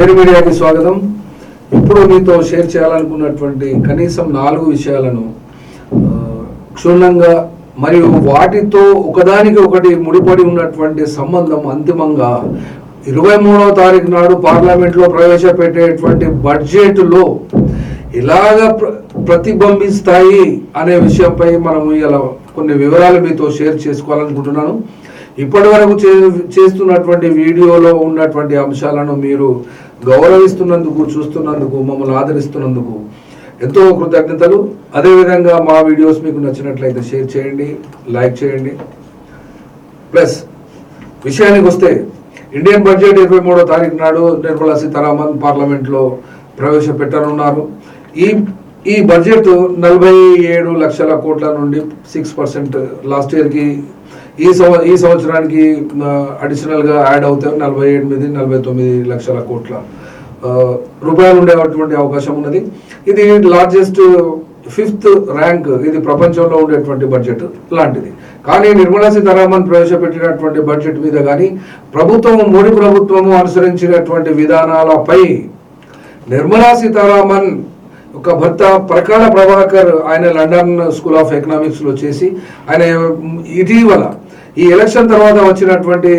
వేరు మీడియాకి స్వాగతం. ఇప్పుడు మీతో షేర్ చేయాలనుకున్నటువంటి కనీసం నాలుగు విషయాలను క్షుణ్ణంగా మరియు వాటితో ఒకదానికి ఒకటి ముడిపడి ఉన్నటువంటి సంబంధం అంతిమంగా ఇరవై మూడవ తారీఖు నాడు పార్లమెంట్లో ప్రవేశపెట్టేటువంటి బడ్జెట్లో ఇలాగ ప్రతిబింబిస్తాయి అనే విషయంపై మనం ఇలా కొన్ని వివరాలు మీతో షేర్ చేసుకోవాలనుకుంటున్నాను. ఇప్పటి వరకు చే- చేస్తున్నటువంటి వీడియోలో ఉన్నటువంటి అంశాలను మీరు గౌరవిస్తున్నందుకు చూస్తున్నందుకు మమ్మల్ని ఆదరిస్తున్నందుకు ఎంతో కృతజ్ఞతలు. అదేవిధంగా మా వీడియోస్ మీకు నచ్చినట్లయితే షేర్ చేయండి లైక్ చేయండి. ప్లస్ విషయానికి వస్తే ఇండియన్ బడ్జెట్ ఇరవై మూడో తారీఖు నాడు నిర్మలా సీతారామన్ పార్లమెంట్లో ప్రవేశపెట్టనున్నారు. ఈ ఈ బడ్జెట్ నలభై ఏడు లక్షల కోట్ల నుండి సిక్స్ పర్సెంట్ లాస్ట్ ఇయర్కి ఈ సంవ ఈ సంవత్సరానికి అడిషనల్గా యాడ్ అవుతాయి నలభై ఎనిమిది నలభై తొమ్మిది లక్షల కోట్ల. రూపాయలు ఉండేటువంటి అవకాశం ఉన్నది. ఇది లార్జెస్ట్ ఫిఫ్త్ ర్యాంక్ ఇది ప్రపంచంలో ఉండేటువంటి బడ్జెట్ లాంటిది. కానీ నిర్మలా సీతారామన్ ప్రవేశపెట్టినటువంటి బడ్జెట్ మీద కానీ ప్రభుత్వం మోడీ ప్రభుత్వము అనుసరించినటువంటి విధానాలపై నిర్మలా సీతారామన్ ఒక భర్త ప్రకాళ ప్రభాకర్ ఆయన లండన్ స్కూల్ ఆఫ్ ఎకనామిక్స్లో చేసి ఆయన ఇటీవల ఈ ఎలక్షన్ తర్వాత వచ్చినటువంటి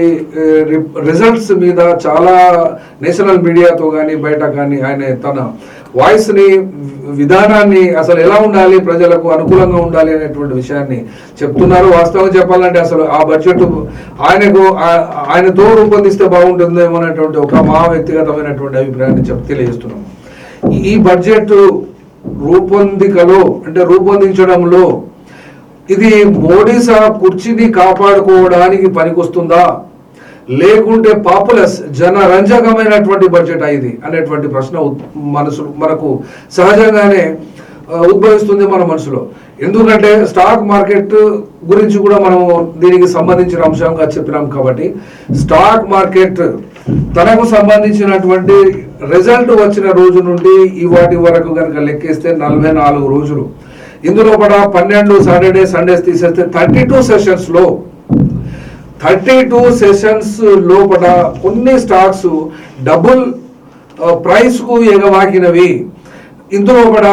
రిజల్ట్స్ మీద చాలా నేషనల్ మీడియాతో కానీ బయట కానీ ఆయన తన వాయిస్ని విధానాన్ని అసలు ఎలా ఉండాలి ప్రజలకు అనుకూలంగా ఉండాలి అనేటువంటి విషయాన్ని చెప్తున్నారు. వాస్తవంగా చెప్పాలంటే అసలు ఆ బడ్జెట్ ఆయనకు ఆయనతో రూపొందిస్తే బాగుంటుందేమో అనేటువంటి ఒక మా వ్యక్తిగతమైనటువంటి అభిప్రాయాన్ని చెప్ తెలియజేస్తున్నాము ఈ బడ్జెట్ రూపొందికలో అంటే రూపొందించడంలో ఇది మోడీ సాహబ్ కుర్చీని కాపాడుకోవడానికి పనికొస్తుందా? లేకుంటే పాపులస్ జనరంజకమైనటువంటి బడ్జెట్ అయింది అనేటువంటి ప్రశ్న మనసు మనకు సహజంగానే ఉద్భవిస్తుంది మన మనసులో. ఎందుకంటే స్టాక్ మార్కెట్ గురించి కూడా మనం దీనికి సంబంధించిన అంశంగా చెప్పినాం కాబట్టి స్టాక్ మార్కెట్ తనకు సంబంధించినటువంటి రిజల్ట్ వచ్చిన రోజు నుండి ఇవాటి వరకు కనుక లెక్కేస్తే నలభై నాలుగు రోజులు. ఇందులో కూడా పన్నెండు సాటర్డే సండేస్ తీసేస్తే థర్టీ టూ సెషన్స్లో థర్టీ టూ సెషన్స్ లోపల కొన్ని స్టాక్స్ డబుల్ ప్రైస్కు ఎగవాకినవి. ఇందులో కూడా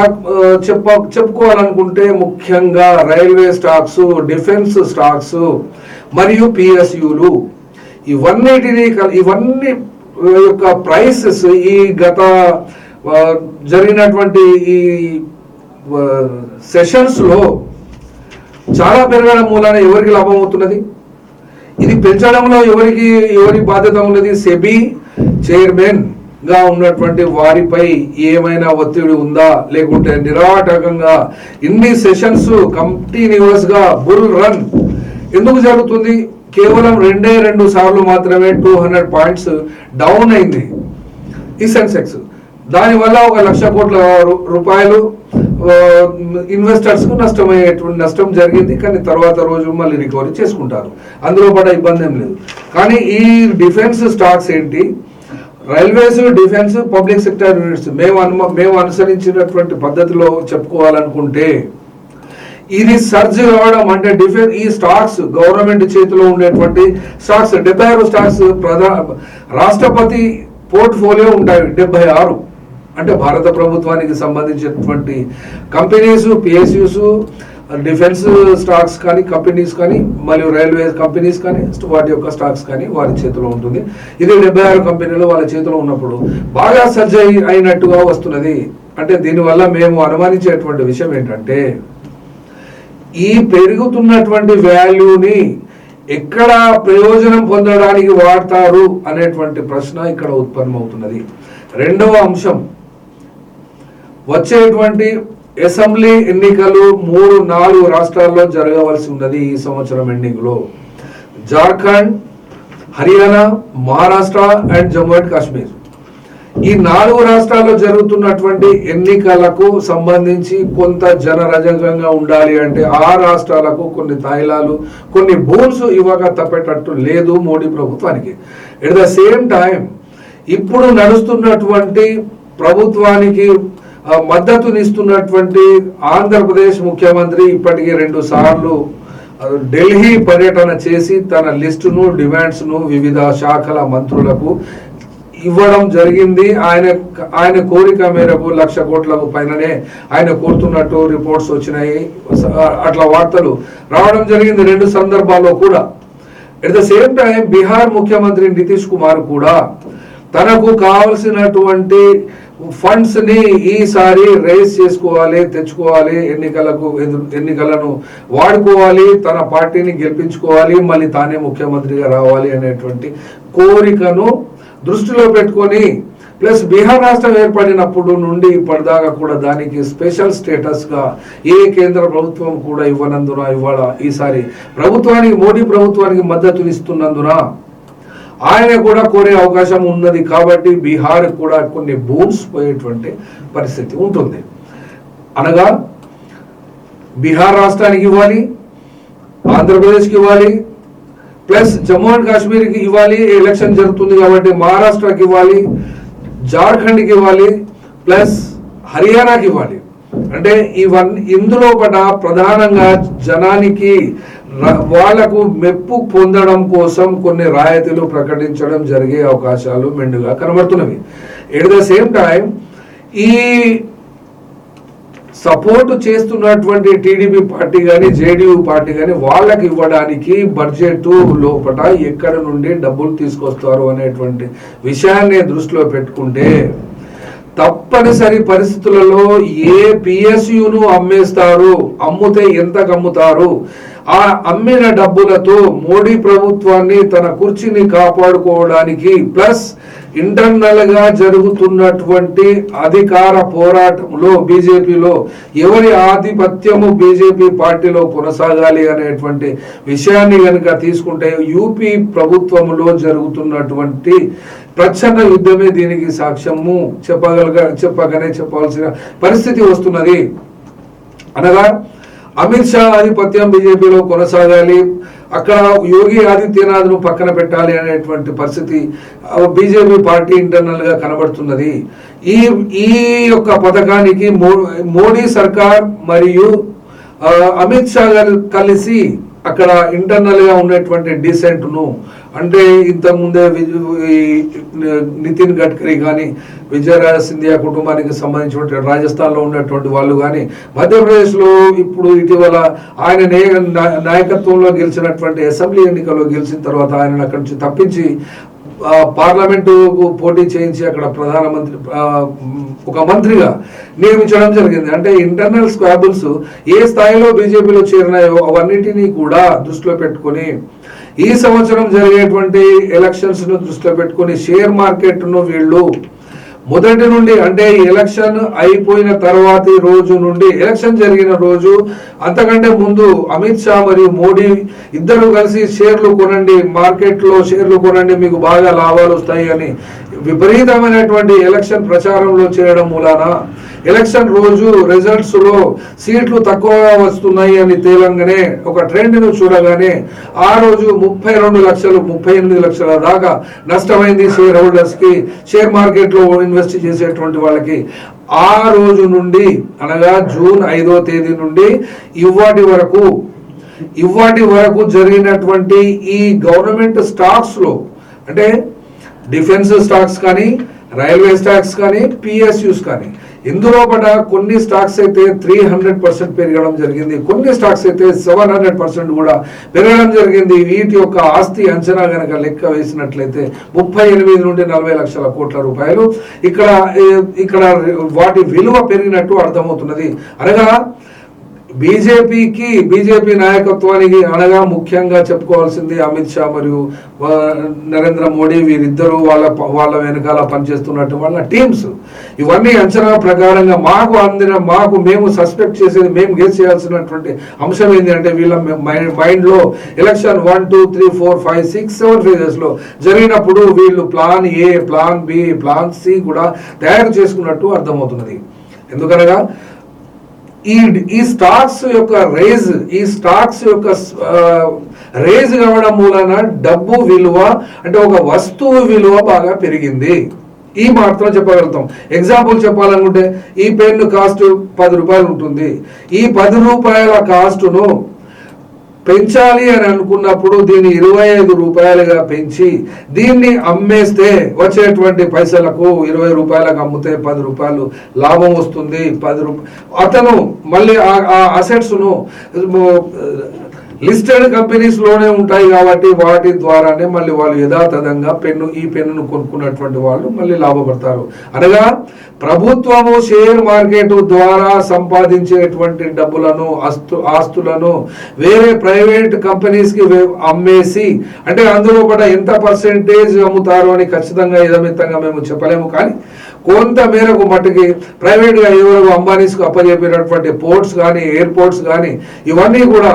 చెప్ప చెప్పుకోవాలనుకుంటే ముఖ్యంగా రైల్వే స్టాక్స్ డిఫెన్స్ స్టాక్స్ మరియు పిఎస్యులు. ఇవన్నిటిని ఇవన్నీ యొక్క ప్రైసెస్ ఈ గత జరిగినటువంటి ఈ సెషన్స్లో చాలా పెరగడం మూలాన ఎవరికి లాభం అవుతున్నది? ఇది పెంచడంలో ఎవరికి ఎవరి బాధ్యత ఉన్నది? సెబీ చైర్మన్గా ఉన్నటువంటి వారిపై ఏమైనా ఒత్తిడి ఉందా? లేకుంటే నిరాటకంగా ఇన్ని సెషన్స్ కంటిన్యూస్గా బుల్ రన్ ఎందుకు జరుగుతుంది? కేవలం రెండే రెండు సార్లు మాత్రమే టూ హండ్రెడ్ పాయింట్స్ డౌన్ అయింది. ఈ సెన్సెక్స్. దానివల్ల ఒక లక్ష కోట్ల రూపాయలు ఇన్వెస్టర్స్కు నష్టమయ్యేటువంటి నష్టం జరిగింది కానీ తర్వాత రోజు మళ్ళీ రికవరీ చేసుకుంటారు. అందులో పడ్డ ఇబ్బంది ఏం లేదు. కానీ ఈ డిఫెన్స్ స్టాక్స్ ఏంటి? Railways defence public sector units మేము అను మేము అనుసరించినటువంటి పద్ధతిలో చెప్పుకోవాలనుకుంటే ఇది సర్జ్ కావడం అంటే డిఫెన్స్ ఈ స్టాక్స్ గవర్నమెంట్ చేతిలో ఉండేటువంటి స్టాక్స్ డెబ్బై ఆరు స్టాక్స్ ప్రధాన రాష్ట్రపతి పోర్ట్ఫోలియో ఉంటాయి డెబ్బై ఆరు. అంటే భారత ప్రభుత్వానికి సంబంధించినటువంటి కంపెనీస్ పిఎస్యూస్ డిఫెన్స్ స్టాక్స్ కానీ కంపెనీస్ కానీ మరియు రైల్వే కంపెనీస్ కానీ వాటి యొక్క స్టాక్స్ కానీ వారి చేతిలో ఉంటుంది. ఇది డెబ్బై ఆరు కంపెనీలు వాళ్ళ చేతిలో ఉన్నప్పుడు బాగా సర్జ్ అయినట్టుగా వస్తున్నది. అంటే దీనివల్ల మేము అనుమానించేటువంటి విషయం ఏంటంటే ఈ పెరుగుతున్నటువంటి వాల్యూని ఎక్కడ ప్రయోజనం పొందడానికి వాడతారు అనేటువంటి ప్రశ్న ఇక్కడ ఉత్పన్నమవుతున్నది. రెండవ అంశం వచ్చేటువంటి అసెంబ్లీ ఎన్నికలు మూడు నాలుగు రాష్ట్రాల్లో జరగవలసి ఉన్నది ఈ సంవత్సరం ఎండింగ్లో జార్ఖండ్ హర్యానా మహారాష్ట్ర అండ్ జమ్మూ అండ్ కాశ్మీర్. ఈ నాలుగు రాష్ట్రాల్లో జరుగుతున్నటువంటి ఎన్నికలకు సంబంధించి కొంత జనరజకంగా ఉండాలి అంటే ఆ రాష్ట్రాలకు కొన్ని తాయిలాలు కొన్ని బోన్స్ ఇవ్వక తప్పేటట్టు లేదు మోడీ ప్రభుత్వానికి. ఎట్ ద సేమ్ టైం ఇప్పుడు నడుస్తున్నటువంటి ప్రభుత్వానికి మద్దతునిస్తున్నటువంటి ఆంధ్రప్రదేశ్ ముఖ్యమంత్రి ఇప్పటికే రెండు సార్లు ఢిల్లీ పర్యటన చేసి తన లిస్టును డిమాండ్స్ను వివిధ శాఖల మంత్రులకు ఇవ్వడం జరిగింది. ఆయన ఆయన కోరిక మేరకు లక్ష కోట్లకు పైననే ఆయన కోరుతున్నట్టు రిపోర్ట్స్ వచ్చినాయి. అట్లా వార్తలు రావడం జరిగింది రెండు సందర్భాల్లో కూడా. At the same time Bihar ముఖ్యమంత్రి నితీష్ కుమార్ కూడా తనకు కావలసినటువంటి ఫండ్స్ని ఈసారి రైజ్ చేసుకోవాలి తెచ్చుకోవాలి ఎన్నికలకు ఎన్నికలను వాడుకోవాలి తన పార్టీని గెలిపించుకోవాలి మళ్ళీ తానే ముఖ్యమంత్రిగా రావాలి అనేటువంటి కోరికను దృష్టిలో పెట్టుకొని ప్లస్ బీహార్ రాష్ట్రం ఏర్పడినప్పుడు నుండి ఇప్పటిదాకా కూడా దానికి స్పెషల్ స్టేటస్గా ఏ కేంద్ర ప్రభుత్వం కూడా ఇవ్వనందున ఇవాళ ఈసారి ప్రభుత్వానికి మోడీ ప్రభుత్వానికి మద్దతునిస్తున్నందున ఆయన కూడా కోరే అవకాశం ఉన్నది కాబట్టి బీహార్ కూడా కొన్ని బూన్స్ పోయేటువంటి పరిస్థితి ఉంటుంది. అనగా బీహార్ రాష్ట్రానికి ఇవ్వాలి ఆంధ్రప్రదేశ్కి ఇవ్వాలి ప్లస్ జమ్మూ అండ్ కాశ్మీర్కి ఇవ్వాలి ఎలక్షన్ జరుగుతుంది కాబట్టి మహారాష్ట్రకి ఇవ్వాలి జార్ఖండ్కి ఇవ్వాలి ప్లస్ హర్యానాకి ఇవ్వాలి. అంటే ఇవన్నీ ఇందులో పట ప్రధానంగా జనానికి వాళ్ళకు మెప్పు పొందడం కోసం కొన్ని రాయితీలు ప్రకటించడం జరిగే అవకాశాలు మెండుగా కనబడుతున్నవి. ఎట్ ద సేమ్ టైం ఈ సపోర్ట్ చేస్తున్నటువంటి టీడీపీ పార్టీ కానీ జేడీయూ పార్టీ కానీ వాళ్ళకి ఇవ్వడానికి బడ్జెట్ లోపల ఎక్కడ నుండి డబ్బులు తీసుకొస్తారు అనేటువంటి విషయాన్ని దృష్టిలో పెట్టుకుంటే తప్పనిసరి పరిస్థితులలో ఏ పిఎస్యును అమ్మేస్తారు అమ్ముతే ఎంతకు అమ్ముతారు ఆ అమ్మిన డబ్బులతో మోడీ ప్రభుత్వాన్ని తన కుర్చీని కాపాడుకోవడానికి ప్లస్ ఇంటర్నల్గా జరుగుతున్నటువంటి అధికార పోరాటంలో బీజేపీలో ఎవరి ఆధిపత్యము బీజేపీ పార్టీలో కొనసాగాలి అనేటువంటి విషయాన్ని కనుక తీసుకుంటే యూపీ ప్రభుత్వంలో జరుగుతున్నటువంటి ప్రచ్ఛన్న యుద్ధమే దీనికి సాక్ష్యము. చెప్పగలగా చెప్పగానే చెప్పాల్సిన పరిస్థితి వస్తున్నది. అనగా అమిత్ షా ఆధిపత్యం బీజేపీలో కొనసాగాలి అక్కడ యోగి ఆదిత్యనాథ్ను పక్కన పెట్టాలి అనేటువంటి పరిస్థితి బీజేపీ పార్టీ ఇంటర్నల్గా కనబడుతున్నది. ఈ ఈ యొక్క పథకానికి మో- మోడీ సర్కార్ మరియు అమిత్ షా గారు కలిసి అక్కడ ఇంటర్నల్గా ఉన్నటువంటి డీసెంట్ను అంటే ఇంతకుముందే ముందే నితిన్ గడ్కరీ కానీ విజయరాజ సింధియా కుటుంబానికి సంబంధించినటువంటి రాజస్థాన్లో ఉన్నటువంటి వాళ్ళు కానీ మధ్యప్రదేశ్లో ఇప్పుడు ఇటీవల ఆయన నాయకత్వంలో గెలిచినటువంటి అసెంబ్లీ ఎన్నికల్లో గెలిచిన తర్వాత ఆయన అక్కడి నుంచి తప్పించి పార్లమెంటుకు పార్లమెంటు పోటీ చేయించి అక్కడ ప్రధానమంత్రి ఒక మంత్రిగా నియమించడం జరిగింది. అంటే ఇంటర్నల్ స్క్వాబుల్స్ ఏ స్థాయిలో బీజేపీలో చేరినాయో అవన్నిటినీ కూడా దృష్టిలో పెట్టుకొని ఈ సంవత్సరం జరిగేటువంటి ఎలక్షన్స్ను దృష్టిలో పెట్టుకొని షేర్ మార్కెట్ను వీళ్ళు మొదటి నుండి అంటే ఎలక్షన్ అయిపోయిన తర్వాతి రోజు నుండి ఎలక్షన్ జరిగిన రోజు అంతకంటే ముందు అమిత్ షా మరియు మోడీ ఇద్దరు కలిసి షేర్లు కొనండి మార్కెట్లో షేర్లు కొనండి మీకు బాగా లాభాలు వస్తాయి అని విపరీతమైనటువంటి ఎలక్షన్ ప్రచారంలో చేయడం మూలాన ఎలక్షన్ రోజు రిజల్ట్స్లో సీట్లు తక్కువగా వస్తున్నాయి అని తేలంగానే ఒక ట్రెండ్ను చూడగానే ఆ రోజు ముప్పై రెండు లక్షలు ముప్పై ఎనిమిది లక్షల దాకా నష్టమైంది షేర్ హోల్డర్స్కి షేర్ మార్కెట్లో ఇన్వెస్ట్ చేసేటువంటి వాళ్ళకి. ఆ రోజు నుండి అనగా జూన్ ఐదో తేదీ నుండి ఇవాటి వరకు ఇవాటి వరకు జరిగినటువంటి ఈ గవర్నమెంట్ స్టాక్స్లో అంటే డిఫెన్స్ స్టాక్స్ కానీ రైల్వే స్టాక్స్ కానీ పిఎస్యూస్ కానీ. ఇందులో కూడా కొన్ని స్టాక్స్ అయితే త్రీ హండ్రెడ్ పర్సెంట్ పెరగడం జరిగింది. కొన్ని స్టాక్స్ అయితే సెవెన్ హండ్రెడ్ పర్సెంట్ కూడా పెరగడం జరిగింది. వీటి యొక్క ఆస్తి అంచనా కనుక లెక్క వేసినట్లయితే ముప్పై ఎనిమిది నుండి నలభై లక్షల కోట్ల రూపాయలు. ఇక్కడ ఇక్కడ వాటి విలువ పెరిగినట్టు అర్థమవుతున్నది. అనగా బీజేపీకి బీజేపీ నాయకత్వానికి అనగా ముఖ్యంగా చెప్పుకోవాల్సింది అమిత్ షా మరియు నరేంద్ర మోడీ వీరిద్దరూ వాళ్ళ వాళ్ళ వెనకాల పనిచేస్తున్నట్టు వాళ్ళ టీమ్స్. ఇవన్నీ అంచనా ప్రకారంగా మాకు అందిన మాకు మేము సస్పెక్ట్ చేసేది మేము గెస్ చేయాల్సినటువంటి అంశం ఏంటి అంటే వీళ్ళ మైండ్ మైండ్లో election one two three four five six seven ఫేజెస్లో జరిగినప్పుడు వీళ్ళు plan A plan B plan C కూడా తయారు చేసుకున్నట్టు అర్థమవుతున్నది. ఎందుకనగా ఈ ఈ స్టాక్స్ యొక్క రేజ్ ఈ స్టాక్స్ యొక్క రేజ్ కావడం మూలన డబ్బు విలువ అంటే ఒక వస్తువు విలువ బాగా పెరిగింది. ఈ మాత్రం చెప్పగలుగుతాం. ఎగ్జాంపుల్ చెప్పాలనుకుంటే ఈ పెన్ను కాస్ట్ పది రూపాయలు ఉంటుంది. ఈ పది రూపాయల కాస్ట్ను పెంచాలి అని అనుకున్నప్పుడు దీన్ని ఇరవై ఐదు రూపాయలుగా పెంచి దీన్ని అమ్మేస్తే వచ్చేటువంటి పైసలకు ఇరవై రూపాయలకు అమ్మితే పది రూపాయలు లాభం వస్తుంది. పది రూపాయలు అతను మళ్ళీ ఆ అసెట్స్ను లిస్టెడ్ కంపెనీస్లోనే ఉంటాయి కాబట్టి వాటి ద్వారానే మళ్ళీ వాళ్ళు యథాతథంగా పెన్ను ఈ పెన్నును కొనుక్కున్నటువంటి వాళ్ళు మళ్ళీ లాభపడతారు. అనగా ప్రభుత్వము షేర్ మార్కెట్ ద్వారా సంపాదించేటువంటి డబ్బులను ఆస్తు ఆస్తులను వేరే ప్రైవేట్ కంపెనీస్కి అమ్మేసి అంటే అందులో కూడా ఎంత పర్సెంటేజ్ అమ్ముతారు అని ఖచ్చితంగా ఇదమితంగా మేము చెప్పలేము. కానీ కొంత మేరకు మట్టుకి ప్రైవేట్గా ఎవరు అంబానీస్కు అప్పచెప్పినటువంటి పోర్ట్స్ కానీ ఎయిర్పోర్ట్స్ కానీ ఇవన్నీ కూడా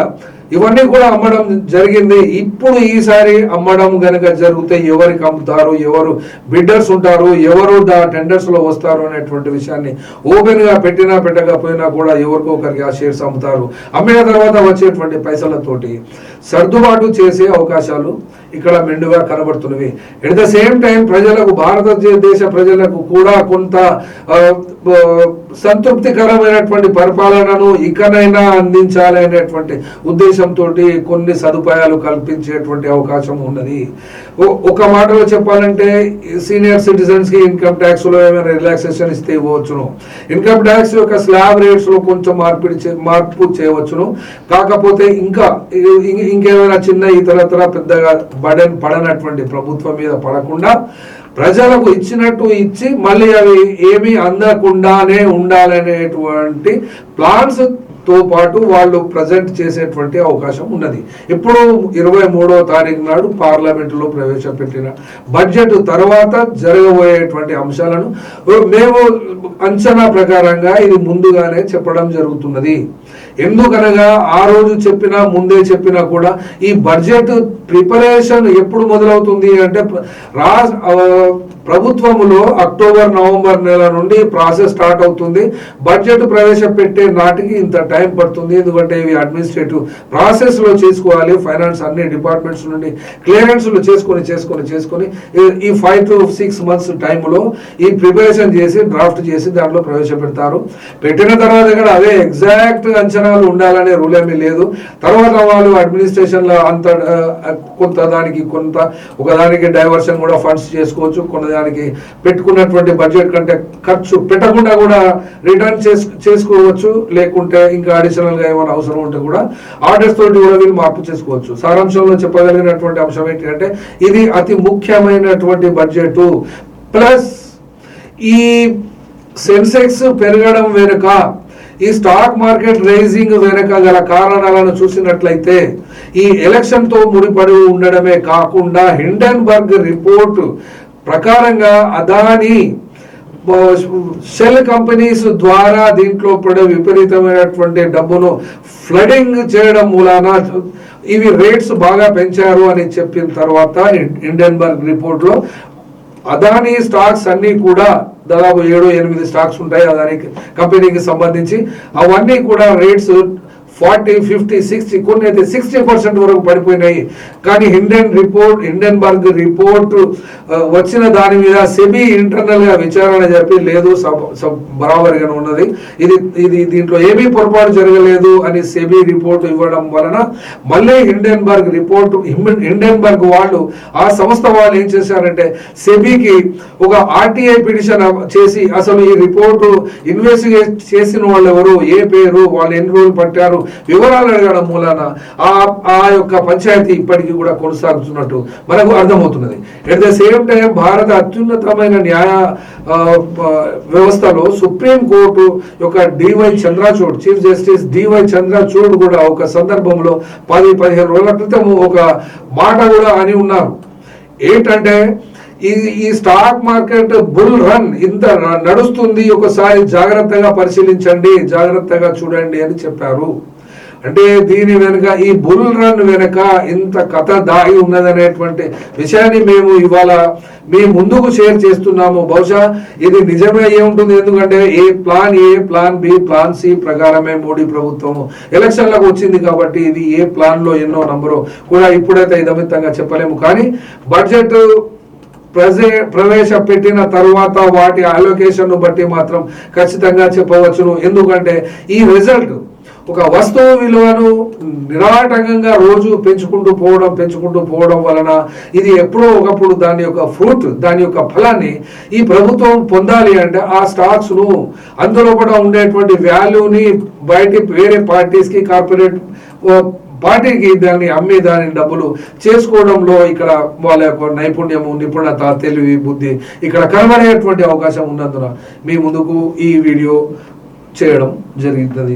ఇవన్నీ కూడా అమ్మడం జరిగింది. ఇప్పుడు ఈసారి అమ్మడం గనక జరిగితే ఎవరికి అమ్ముతారు ఎవరు బిడ్డర్స్ ఉంటారు ఎవరు దా టెండర్స్లో వస్తారు అనేటువంటి విషయాన్ని ఓపెన్గా పెట్టినా పెట్టకపోయినా కూడా ఎవరికో ఒకరికి ఆ షేర్స్ అమ్ముతారు. అమ్మిన తర్వాత వచ్చేటువంటి పైసలతోటి సర్దుబాటు చేసే అవకాశాలు ఇక్కడ మెండుగా కనబడుతున్నవి. ఎట్ ద సేమ్ టైం ప్రజలకు భారతదేశ ప్రజలకు కూడా కొంత సంతృప్తికరమైనటువంటి పరిపాలనను ఇకనైనా అందించాలి అనేటువంటి ఉద్దేశంతో కొన్ని సదుపాయాలు కల్పించేటువంటి అవకాశం ఉన్నది. ఒక మాటలో చెప్పాలంటే సీనియర్ సిటిజన్స్కి ఇన్కమ్ ట్యాక్స్లో ఏమైనా రిలాక్సేషన్ ఇస్తే ఇవ్వచ్చును ఇన్కమ్ ట్యాక్స్ యొక్క స్లాబ్ రేట్స్లో కొంచెం మార్పిడి మార్పు చేయవచ్చును. కాకపోతే ఇంకా ఇంకేమైనా చిన్న ఇతరత్ర పెద్దగా బడన్ పడనటువంటి ప్రభుత్వం మీద పడకుండా ప్రజలకు ఇచ్చినట్టు ఇచ్చి మళ్ళీ అవి ఏమీ అందకుండానే ఉండాలనేటువంటి ప్లాన్స్ తో పాటు వాళ్ళు ప్రజెంట్ చేసేటువంటి అవకాశం ఉన్నది. ఇప్పుడు ఇరవై మూడో తారీఖు నాడు పార్లమెంటులో ప్రవేశపెట్టిన బడ్జెట్ తర్వాత జరగబోయేటువంటి అంశాలను మేము అంచనా ప్రకారంగా ఇది ముందుగానే చెప్పడం జరుగుతున్నది. ఎందుకనగా ఆ రోజు చెప్పినా ముందే చెప్పినా కూడా ఈ బడ్జెట్ ప్రిపరేషన్ ఎప్పుడు మొదలవుతుంది అంటే రా ప్రభుత్వములో అక్టోబర్ నవంబర్ నెల నుండి ప్రాసెస్ స్టార్ట్ అవుతుంది. బడ్జెట్ ప్రవేశపెట్టే నాటికి ఇంత టైం పడుతుంది. ఎందుకంటే ఇవి అడ్మినిస్ట్రేటివ్ ప్రాసెస్లో చేసుకోవాలి. ఫైనాన్స్ అన్ని డిపార్ట్మెంట్స్ నుండి క్లియరెన్స్లు చేసుకొని చేసుకొని చేసుకొని ఈ ఫైవ్ టు సిక్స్ మంత్స్ టైంలో ఈ ప్రిపరేషన్ చేసి డ్రాఫ్ట్ చేసి దాంట్లో ప్రవేశపెడతారు. పెట్టిన తర్వాత కూడా అదే ఎగ్జాక్ట్ అంచనాలు ఉండాలనే రూల్ ఏమీ లేదు. తర్వాత వాళ్ళు అడ్మినిస్ట్రేషన్లో అంత కొంత దానికి కొంత ఒకదానికి డైవర్షన్ కూడా ఫండ్స్ చేసుకోవచ్చు. కొంత దానికి పెట్టుకున్నటువంటి బడ్జెట్ కంటే ఖర్చు పెట్టకుండా కూడా రిటర్న్ చేసుకోవచ్చు. లేకుంటే ఇంకా అడిషనల్గా ఏమైనా అవసరం ఉంటే కూడా ఆర్డర్స్ తోటి కూడా వీళ్ళు మార్పు చేసుకోవచ్చు. సారాంశంలో చెప్పగలిగినటువంటి అంశం ఏంటంటే ఇది అతి ముఖ్యమైనటువంటి బడ్జెట్ ప్లస్ ఈ సెన్సెక్స్ పెరగడం వెనుక ఈ స్టాక్ మార్కెట్ రైజింగ్ వెనుక గల కారణాలను చూసినట్లయితే ఈ ఎలక్షన్తో ముడిపడి ఉండడమే కాకుండా హిండెన్బర్గ్ రిపోర్ట్ ప్రకారంగా అదాని సెల్ కంపెనీస్ ద్వారా దీంట్లో పడే విపరీతమైనటువంటి డబ్బును ఫ్లడింగ్ చేయడం మూలాన ఇవి రేట్స్ బాగా పెంచారు అని చెప్పిన తర్వాత ఇండియన్బర్గ్ రిపోర్ట్లో అదానీ స్టాక్స్ అన్నీ కూడా దాదాపు ఏడు ఎనిమిది స్టాక్స్ ఉంటాయి అదాని కంపెనీకి సంబంధించి. అవన్నీ కూడా రేట్స్ ఫార్టీ ఫిఫ్టీ సిక్స్టీ కొన్ని అయితే సిక్స్టీ పర్సెంట్ వరకు పడిపోయినాయి. కానీ హిండెన్ రిపోర్ట్ హిండెన్బర్గ్ రిపోర్ట్ వచ్చిన దాని మీద సెబీ ఇంటర్నల్గా విచారణ జరిపి లేదు బరాబరిగానే ఉన్నది. ఇది ఇది దీంట్లో ఏమీ పొరపాటు జరగలేదు అని సెబీ రిపోర్ట్ ఇవ్వడం వలన మళ్ళీ హిండెన్బర్గ్ రిపోర్ట్ హిండెన్బర్గ్ వాళ్ళు ఆ సంస్థ వాళ్ళు ఏం చేశారంటే సెబీకి ఒక ఆర్టీఐ పిటిషన్ చేసి అసలు ఈ రిపోర్టు ఇన్వెస్టిగేట్ చేసిన వాళ్ళు ఎవరు ఏ పేరు వాళ్ళు ఎన్ని రోజులు పట్టారు వివరాలు అడగడం మూలాన ఆ ఆ యొక్క పంచాయతీ ఇప్పటికీ కూడా కొనసాగుతున్నట్టు మనకు అర్థమవుతున్నది. ఎట్ ద సేమ్ టైం భారత అత్యున్నతమైన న్యాయ వ్యవస్థలో సుప్రీం కోర్టు యొక్క DY Chandrachud chief justice DY Chandrachud కూడా ఒక సందర్భంలో పది పదిహేను రోజుల క్రితం ఒక మాట కూడా అని ఉన్నారు. ఏంటంటే ఈ ఈ స్టాక్ మార్కెట్ బుల్ రన్ ఇంత నడుస్తుంది ఒకసారి జాగ్రత్తగా పరిశీలించండి జాగ్రత్తగా చూడండి అని చెప్పారు. అంటే దీని వెనుక ఈ బుల్ రన్ వెనుక ఇంత కథ దాగి ఉన్నదనేటువంటి విషయాన్ని మేము ఇవాళ మీ ముందుకు షేర్ చేస్తున్నాము. బహుశా ఇది నిజమే అయ్యే ఉంటుంది. ఎందుకంటే A plan A plan B plan C ప్రకారమే మోడీ ప్రభుత్వం ఎలక్షన్లకు వచ్చింది కాబట్టి ఇది ఏ ప్లాన్లో ఎన్నో నంబరు కూడా ఇప్పుడైతే ఇదమితంగా చెప్పలేము. కానీ బడ్జెట్ ప్రజే ప్రవేశపెట్టిన తర్వాత వాటి అలొకేషన్ బట్టి మాత్రం ఖచ్చితంగా చెప్పవచ్చును. ఎందుకంటే ఈ రిజల్ట్ ఒక వస్తువు విలువను నిరాటకంగా రోజు పెంచుకుంటూ పోవడం పెంచుకుంటూ పోవడం వలన ఇది ఎప్పుడో ఒకప్పుడు దాని యొక్క ఫ్రూట్ దాని యొక్క ఫలాన్ని ఈ ప్రభుత్వం పొందాలి అంటే ఆ స్టాక్స్ను అందులో కూడా ఉండేటువంటి వాల్యూని బయట వేరే పార్టీస్కి కార్పొరేట్ పార్టీకి దాన్ని అమ్మి దాని డబ్బులు చేసుకోవడంలో ఇక్కడ వాళ్ళ యొక్క నైపుణ్యము నిపుణత తెలివి బుద్ధి ఇక్కడ కనబడేటువంటి అవకాశం ఉన్నందున మీ ముందుకు ఈ వీడియో చేయడం జరిగింది